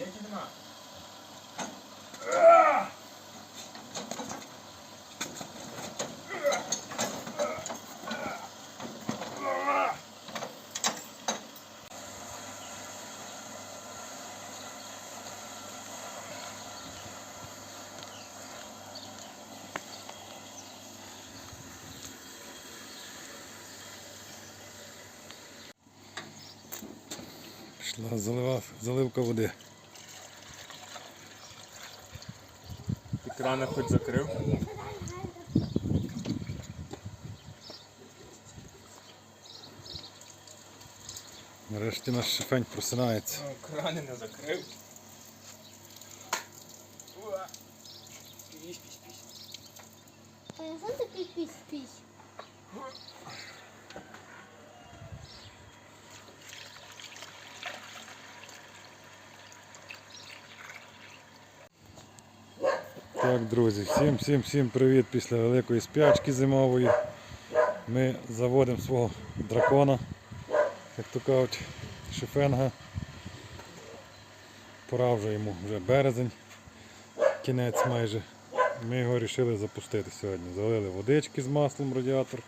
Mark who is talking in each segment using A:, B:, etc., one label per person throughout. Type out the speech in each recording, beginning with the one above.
A: Є чи нема?
B: Пішла залива, заливка води.
A: Ти крана хоч закрив?
B: Нарешті наш шифень просинається.
A: Ну, крани не закрив. Пісь, пісь, пісь.
B: Так, друзі, всім всім всім привіт після великої спячки зимової. Ми заводимо свого дракона, як то кажуть, шифенга. Пора вже йому вже березень, кінець майже. Ми його вирішили запустити сьогодні. Залили водички з маслом радіатор,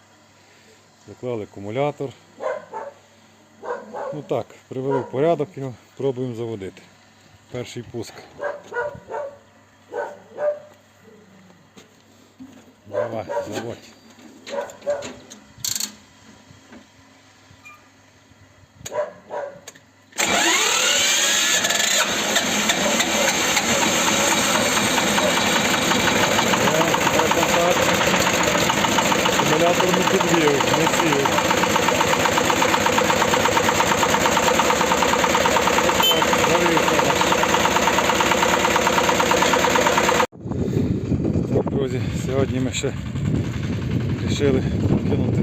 B: заклали акумулятор. Ну так, привели в порядок його, пробуємо заводити. Перший пуск. Давай, заводь. Акумулятор не підвів, не сів. Сьогодні ми ще вирішили покинути,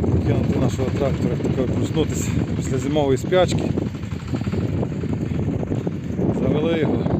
B: покинути нашого трактора, такого проснутися після зимової спячки. Завели його,